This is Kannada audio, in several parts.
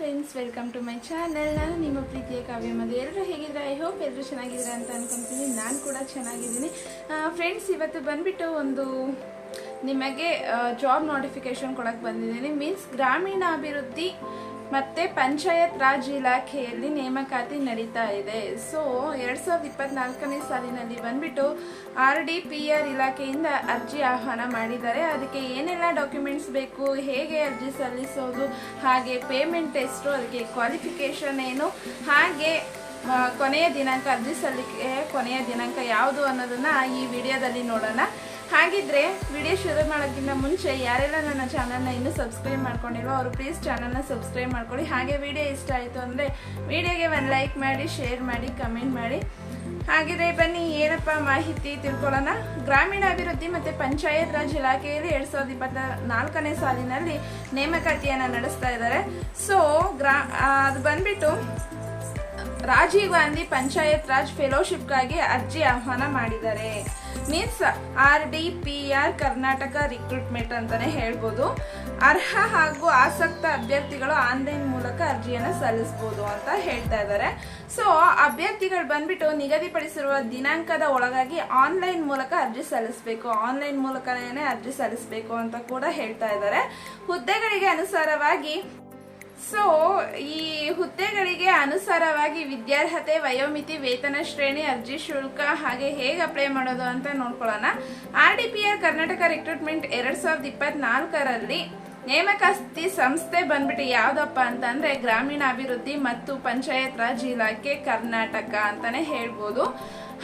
Friends welcome to my channel ನಾನು ನಿಮ್ಮ ಪ್ರೀತಿಯ ಕಾವ್ಯ ಮದುವೆ ಎಲ್ಲರೂ ಹೇಗಿದ್ರೆ ಐ ಹೋಪ್ ಎಲ್ಲರೂ ಚೆನ್ನಾಗಿದ್ದೀರಾ ಅಂತ ಅನ್ಕೊಂತೀನಿ. ನಾನು ಕೂಡ ಚೆನ್ನಾಗಿದ್ದೀನಿ. ಫ್ರೆಂಡ್ಸ್ ಇವತ್ತು ಬಂದ್ಬಿಟ್ಟು ಒಂದು ನಿಮಗೆ ಜಾಬ್ ನೋಟಿಫಿಕೇಶನ್ ಕೊಡಕ್ಕೆ ಬಂದಿದ್ದೀನಿ. ಮೀನ್ಸ್ ಗ್ರಾಮೀಣಾಭಿವೃದ್ಧಿ ಮತ್ತೆ ಪಂಚಾಯತ್ ರಾಜ್ ಇಲಾಖೆಯಲ್ಲಿ ನೇಮಕಾತಿ ನಡೀತಾ ಇದೆ. ಸೊ ಎರಡ್ ಸಾವಿರದ ಇಪ್ಪತ್ನಾಲ್ಕನೇ ಸಾಲಿನಲ್ಲಿ ಬಂದ್ಬಿಟ್ಟು ಆರ್ ಡಿ, ಪಿ ಆರ್ ಇಲಾಖೆಯಿಂದ ಅರ್ಜಿ ಆಹ್ವಾನ ಮಾಡಿದ್ದಾರೆ. ಅದಕ್ಕೆ ಏನೆಲ್ಲ ಡಾಕ್ಯುಮೆಂಟ್ಸ್ ಬೇಕು, ಹೇಗೆ ಅರ್ಜಿ ಸಲ್ಲಿಸೋದು, ಹಾಗೆ ಪೇಮೆಂಟ್ ಎಷ್ಟು ಅದಕ್ಕೆ ಕ್ವಾಲಿಫಿಕೇಶನ್ ಏನು, ಹಾಗೆ ಕೊನೆಯ ದಿನಾಂಕ, ಅರ್ಜಿ ಸಲ್ಲಿಕೆ ಕೊನೆಯ ದಿನಾಂಕ ಯಾವುದು ಅನ್ನೋದನ್ನ ಈ ವಿಡಿಯೋದಲ್ಲಿ ನೋಡೋಣ. ಹಾಗಿದ್ರೆ ವಿಡಿಯೋ ಶುರು ಮಾಡೋಕ್ಕಿಂತ ಮುಂಚೆ ಯಾರೆಲ್ಲ ನನ್ನ ಚಾನಲ್ನ ಇನ್ನೂ ಸಬ್ಸ್ಕ್ರೈಬ್ ಮಾಡ್ಕೊಂಡಿಲ್ವೋ ಅವರು ಪ್ಲೀಸ್ ಚಾನಲ್ನ ಸಬ್ಸ್ಕ್ರೈಬ್ ಮಾಡ್ಕೊಳ್ಳಿ. ಹಾಗೆ ವಿಡಿಯೋ ಇಷ್ಟ ಆಯಿತು ಅಂದರೆ ವಿಡಿಯೋಗೆ ಒಂದು ಲೈಕ್ ಮಾಡಿ ಶೇರ್ ಮಾಡಿ ಕಮೆಂಟ್ ಮಾಡಿ. ಹಾಗಿದ್ರೆ ಬನ್ನಿ, ಏನಪ್ಪ ಮಾಹಿತಿ ತಿಳ್ಕೊಳ್ಳೋಣ. ಗ್ರಾಮೀಣಾಭಿವೃದ್ಧಿ ಮತ್ತು ಪಂಚಾಯತ್ ರಾಜ್ ಇಲಾಖೆಯಲ್ಲಿ ಎರಡು ಸಾವಿರದ ಇಪ್ಪತ್ತ ನಾಲ್ಕನೇ ಸಾಲಿನಲ್ಲಿ ನೇಮಕಾತಿಯನ್ನು ನಡೆಸ್ತಾ ಇದ್ದಾರೆ. ಸೊ ಗ್ರಾ ಅದು ಬಂದ್ಬಿಟ್ಟು ರಾಜೀವ್ ಗಾಂಧಿ ಪಂಚಾಯತ್ ರಾಜ್ ಫೆಲೋಶಿಪ್ಗಾಗಿ ಅರ್ಜಿ ಆಹ್ವಾನ ಮಾಡಿದ್ದಾರೆ. Means R D P R Karnataka recruitment ಅಂತಾನೆ ಹೇಳ್ಬೋದು. ಅರ್ಹ ಹಾಗೂ ಆಸಕ್ತ ಅಭ್ಯರ್ಥಿಗಳು ಆನ್ಲೈನ್ ಮೂಲಕ ಅರ್ಜಿಯನ್ನು ಸಲ್ಲಿಸಬಹುದು ಅಂತ ಹೇಳ್ತಾ ಇದ್ದಾರೆ. ಸೊ, ಅಭ್ಯರ್ಥಿಗಳು ಬಂದ್ಬಿಟ್ಟು ನಿಗದಿಪಡಿಸಿರುವ ದಿನಾಂಕದ ಒಳಗಾಗಿ ಆನ್ಲೈನ್ ಮೂಲಕ ಅರ್ಜಿ ಸಲ್ಲಿಸಬೇಕು, ಆನ್ಲೈನ್ ಮೂಲಕನೇ ಅರ್ಜಿ ಸಲ್ಲಿಸಬೇಕು ಅಂತ ಕೂಡ ಹೇಳ್ತಾ ಇದ್ದಾರೆ. ಹುದ್ದೆಗಳಿಗೆ ಅನುಸಾರವಾಗಿ ಸೊ ಈ ಹುದ್ದೆಗಳಿಗೆ ಅನುಸಾರವಾಗಿ ವಿದ್ಯಾರ್ಹತೆ, ವಯೋಮಿತಿ, ವೇತನ ಶ್ರೇಣಿ, ಅರ್ಜಿ ಶುಲ್ಕ ಹಾಗೆ ಹೇಗೆ ಅಪ್ಲೈ ಮಾಡೋದು ಅಂತ ನೋಡ್ಕೊಳ್ಳೋಣ. R D P R Karnataka recruitment ಎರಡ್ ಸಾವಿರದ ಇಪ್ಪತ್ನಾಲ್ಕರಲ್ಲಿ ನೇಮಕಾಸ್ತಿ ಸಂಸ್ಥೆ ಬಂದ್ಬಿಟ್ಟು ಯಾವ್ದಪ್ಪ ಅಂತಂದ್ರೆ ಗ್ರಾಮೀಣಾಭಿವೃದ್ಧಿ ಮತ್ತು ಪಂಚಾಯತ್ ರಾಜ್ ಇಲಾಖೆ ಕರ್ನಾಟಕ ಅಂತಾನೆ ಹೇಳ್ಬೋದು.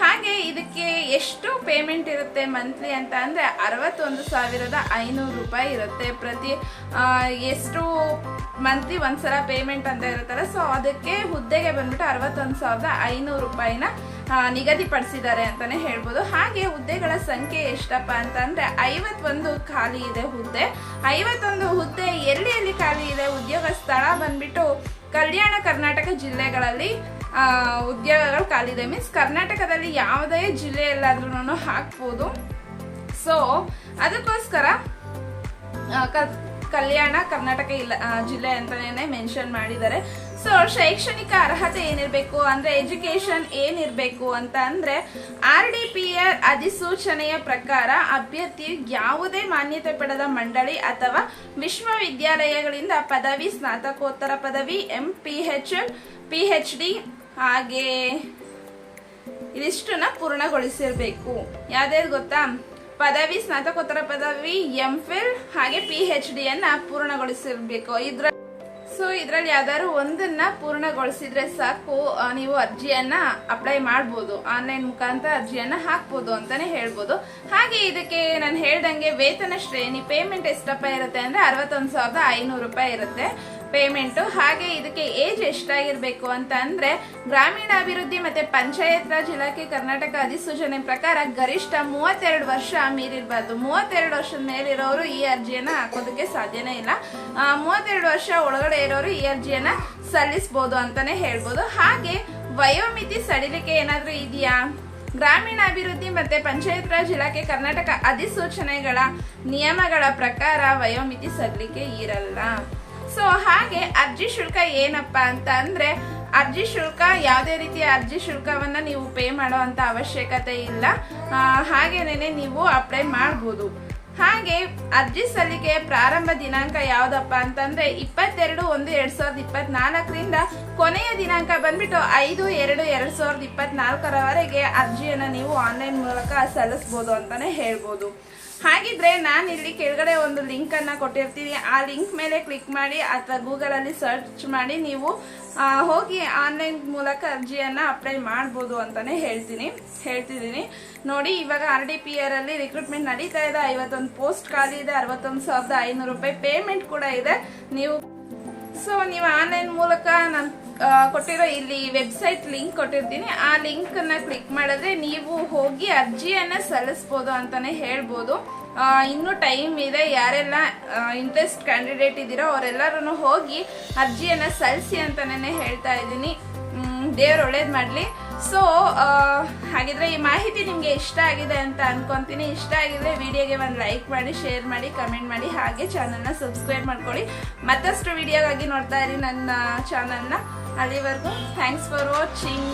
ಹಾಗೆ ಇದಕ್ಕೆ ಎಷ್ಟು ಪೇಮೆಂಟ್ ಇರುತ್ತೆ ಮಂತ್ಲಿ ಅಂತ ಅಂದರೆ ಅರವತ್ತೊಂದು ಸಾವಿರದ ಐನೂರು ರೂಪಾಯಿ ಇರುತ್ತೆ. ಪ್ರತಿ ಎಷ್ಟು ಮಂತ್ಲಿ ಒಂದ್ಸಲ ಪೇಮೆಂಟ್ ಅಂತ ಇರುತ್ತಲ್ಲ ಸೊ ಅದಕ್ಕೆ ಹುದ್ದೆಗೆ ಬಂದ್ಬಿಟ್ಟು ಅರವತ್ತೊಂದು ಸಾವಿರದ ಐನೂರು ರೂಪಾಯಿನ ನಿಗದಿಪಡಿಸಿದ್ದಾರೆ ಅಂತಲೇ ಹೇಳ್ಬೋದು. ಹಾಗೆ ಹುದ್ದೆಗಳ ಸಂಖ್ಯೆ ಎಷ್ಟಪ್ಪ ಅಂತಂದ್ರೆ ಐವತ್ತೊಂದು ಖಾಲಿ ಇದೆ ಹುದ್ದೆ. ಐವತ್ತೊಂದು ಹುದ್ದೆ ಎಲ್ಲಿ ಎಲ್ಲಿ ಖಾಲಿ ಇದೆ? ಉದ್ಯೋಗ ಸ್ಥಳ ಬಂದ್ಬಿಟ್ಟು ಕಲ್ಯಾಣ ಕರ್ನಾಟಕ ಜಿಲ್ಲೆಗಳಲ್ಲಿ ಉದ್ಯೋಗಗಳು ಖಾಲಿ ಇದೆ ಮೀನ್ಸ್ ಕರ್ನಾಟಕದಲ್ಲಿ ಯಾವುದೇ ಜಿಲ್ಲೆಯಲ್ಲಾದ್ರೂ ಹಾಕ್ಬೋದು. ಸೊ ಅದಕ್ಕೋಸ್ಕರ ಕಲ್ಯಾಣ ಕರ್ನಾಟಕ ಇಲ್ಲ ಜಿಲ್ಲೆ ಅಂತಲೇ ಮೆನ್ಷನ್ ಮಾಡಿದ್ದಾರೆ. ಸೊ ಶೈಕ್ಷಣಿಕ ಅರ್ಹತೆ ಏನಿರಬೇಕು ಅಂದ್ರೆ ಎಜುಕೇಶನ್ ಏನಿರಬೇಕು ಅಂತ ಅಂದ್ರೆ ಆರ್ ಡಿ ಪಿ ಆರ್ ಅಧಿಸೂಚನೆಯ ಪ್ರಕಾರ ಅಭ್ಯರ್ಥಿ ಯಾವುದೇ ಮಾನ್ಯತೆ ಪಡೆದ ಮಂಡಳಿ ಅಥವಾ ವಿಶ್ವವಿದ್ಯಾಲಯಗಳಿಂದ ಪದವಿ, ಸ್ನಾತಕೋತ್ತರ ಪದವಿ, M P H P H D ಹಾಗೆ ಇದಿಷ್ಟನ್ನ ಪೂರ್ಣಗೊಳಿಸಿರ್ಬೇಕು. ಯಾವ್ದು ಗೊತ್ತಾ? ಪದವಿ, ಸ್ನಾತಕೋತ್ತರ ಪದವಿ, ಎಂ ಫಿಲ್ ಹಾಗೆ ಪಿ ಎಚ್ ಡಿ ಅನ್ನ ಪೂರ್ಣಗೊಳಿಸಿರ್ಬೇಕು. ಇದ್ರ ಸೊ ಇದ್ರಲ್ಲಿ ಯಾವ್ದಾದ್ರು ಒಂದನ್ನ ಪೂರ್ಣಗೊಳಿಸಿದ್ರೆ ಸಾಕು ನೀವು ಅರ್ಜಿಯನ್ನ ಅಪ್ಲೈ ಮಾಡ್ಬೋದು. ಆನ್ಲೈನ್ ಮುಖಾಂತರ ಅರ್ಜಿಯನ್ನ ಹಾಕ್ಬೋದು ಅಂತಾನೆ ಹೇಳ್ಬೋದು. ಹಾಗೆ ಇದಕ್ಕೆ ನಾನು ಹೇಳ್ದಂಗೆ ವೇತನ ಶ್ರೇಣಿ ಪೇಮೆಂಟ್ ಎಷ್ಟಪ್ಪ ಇರುತ್ತೆ ಅಂದ್ರೆ ಅರವತ್ತೊಂದು ಸಾವಿರದ ಐನೂರು ರೂಪಾಯಿ ಇರುತ್ತೆ. ಪೇಮೆಂಟ್ ಹಾಗೆ ಇದಕ್ಕೆ ಏಜ್ ಎಷ್ಟಾಗಿರಬೇಕು ಅಂತ ಅಂದರೆ ಗ್ರಾಮೀಣಾಭಿವೃದ್ಧಿ ಮತ್ತೆ ಪಂಚಾಯತ್ ರಾಜ್ ಇಲಾಖೆ ಕರ್ನಾಟಕ ಅಧಿಸೂಚನೆ ಪ್ರಕಾರ ಗರಿಷ್ಠ ಮೂವತ್ತೆರಡು ವರ್ಷ ಮೀರಿರಬಾರ್ದು. ಮೂವತ್ತೆರಡು ವರ್ಷದ ಮೇಲಿರೋರು ಈ ಅರ್ಜಿಯನ್ನ ಹಾಕೋದಕ್ಕೆ ಸಾಧ್ಯನೇ ಇಲ್ಲ. ಮೂವತ್ತೆರಡು ವರ್ಷ ಒಳಗಡೆ ಇರೋರು ಈ ಅರ್ಜಿಯನ್ನ ಸಲ್ಲಿಸಬಹುದು ಅಂತಾನೆ ಹೇಳ್ಬೋದು. ಹಾಗೆ ವಯೋಮಿತಿ ಸಡಿಲಿಕೆ ಏನಾದರೂ ಇದೆಯಾ? ಗ್ರಾಮೀಣಾಭಿವೃದ್ಧಿ ಮತ್ತೆ ಪಂಚಾಯತ್ ರಾಜ್ ಇಲಾಖೆ ಕರ್ನಾಟಕ ಅಧಿಸೂಚನೆಗಳ ನಿಯಮಗಳ ಪ್ರಕಾರ ವಯೋಮಿತಿ ಸಡಿಲಿಕೆ ಇರಲ್ಲ. ಸೊ ಹಾಗೆ ಅರ್ಜಿ ಶುಲ್ಕ ಏನಪ್ಪ ಅಂತ ಅಂದ್ರೆ, ಅರ್ಜಿ ಶುಲ್ಕ ಯಾವುದೇ ರೀತಿಯ ಅರ್ಜಿ ಶುಲ್ಕವನ್ನ ನೀವು ಪೇ ಮಾಡೋ ಅಂತ ಅವಶ್ಯಕತೆ ಇಲ್ಲ. ಹಾಗೇನೆ ನೀವು ಅಪ್ಲೈ ಮಾಡ್ಬೋದು. ಹಾಗೆ ಅರ್ಜಿ ಸಲ್ಲಿಕೆಯ ಪ್ರಾರಂಭ ದಿನಾಂಕ ಯಾವ್ದಪ್ಪ ಅಂತಂದ್ರೆ, ಇಪ್ಪತ್ತೆರಡು ಒಂದು ಎರಡ್ ಸಾವಿರದ ಇಪ್ಪತ್ನಾಲ್ಕರಿಂದ ಕೊನೆಯ ದಿನಾಂಕ ಬಂದ್ಬಿಟ್ಟು ಐದು, ಎರಡು ಎರಡು ಸಾವಿರದ ಇಪ್ಪತ್ನಾಲ್ಕರವರೆಗೆ ಅರ್ಜಿಯನ್ನು ನೀವು ಆನ್ಲೈನ್ ಮೂಲಕ ಸಲ್ಲಿಸ್ಬೋದು ಅಂತಾನೆ ಹೇಳ್ಬೋದು. ಹಾಗಿದ್ರೆ ನಾನು ಇಲ್ಲಿ ಕೆಳಗಡೆ ಒಂದು ಲಿಂಕ್ ಅನ್ನ ಕೊಟ್ಟಿರ್ತೀನಿ. ಆ ಲಿಂಕ್ ಮೇಲೆ ಕ್ಲಿಕ್ ಮಾಡಿ ಅಥವಾ ಗೂಗಲ್ ಅಲ್ಲಿ ಸರ್ಚ್ ಮಾಡಿ ನೀವು ಹೋಗಿ ಆನ್ಲೈನ್ ಮೂಲಕ ಅರ್ಜಿಯನ್ನು ಅಪ್ಲೈ ಮಾಡ್ಬೋದು ಅಂತಾನೆ ಹೇಳ್ತೀನಿ. ಹೇಳ್ತಿದ್ದೀನಿ. ನೋಡಿ, ಇವಾಗ ಆರ್ ಡಿ ಪಿ ಆರ್ ಅಲ್ಲಿ ರಿಕ್ರೂಟ್ಮೆಂಟ್ ನಡೀತಾ ಇದೆ. ಐವತ್ತೊಂದು ಪೋಸ್ಟ್ ಖಾಲಿ ಇದೆ. ಅರವತ್ತೊಂದು ಸಾವಿರದ ಐನೂರು ರೂಪಾಯಿ ಪೇಮೆಂಟ್ ಕೂಡ ಇದೆ. ನೀವು ಸೊ ನೀವು ಆನ್ಲೈನ್ ಮೂಲಕ ನಾನು ಕೊಟ್ಟಿರೋ ಇಲ್ಲಿ ವೆಬ್ಸೈಟ್ ಲಿಂಕ್ ಕೊಟ್ಟಿರ್ತೀನಿ. ಆ ಲಿಂಕ್ ಅನ್ನ ಕ್ಲಿಕ್ ಮಾಡಿದ್ರೆ ನೀವು ಹೋಗಿ ಅರ್ಜಿಯನ್ನ ಸಲ್ಲಿಸ್ಬೋದು ಅಂತಾನೆ ಹೇಳ್ಬೋದು. ಇನ್ನೂ ಟೈಮ್ ಇದೆ. ಯಾರೆಲ್ಲ ಇಂಟ್ರೆಸ್ಟ್ ಕ್ಯಾಂಡಿಡೇಟ್ ಇದ್ದೀರೋ ಅವರೆಲ್ಲರೂ ಹೋಗಿ ಅರ್ಜಿಯನ್ನ ಸಲ್ಲಿಸಿ ಅಂತಾನೆ ಹೇಳ್ತಾ ಇದ್ದೀನಿ. ದೇವ್ರು ಒಳ್ಳೇದು ಮಾಡಲಿ. ಸೊ ಹಾಗಿದ್ರೆ ಈ ಮಾಹಿತಿ ನಿಮಗೆ ಇಷ್ಟ ಆಗಿದೆ ಅಂತ ಅನ್ಕೊಂತೀನಿ. ಇಷ್ಟ ಆಗಿದ್ರೆ ವಿಡಿಯೋಗೆ ಒಂದು ಲೈಕ್ ಮಾಡಿ ಶೇರ್ ಮಾಡಿ ಕಮೆಂಟ್ ಮಾಡಿ, ಹಾಗೆ ಚಾನಲ್ನ ಸಬ್ಸ್ಕ್ರೈಬ್ ಮಾಡ್ಕೊಳ್ಳಿ. ಮತ್ತಷ್ಟು ವಿಡಿಯೋಗಾಗಿ ನೋಡ್ತಾ ಇರಿ ನನ್ನ ಚಾನಲ್ನ అది వరకు థ్యాంక్స్ ఫర్ వాచింగ్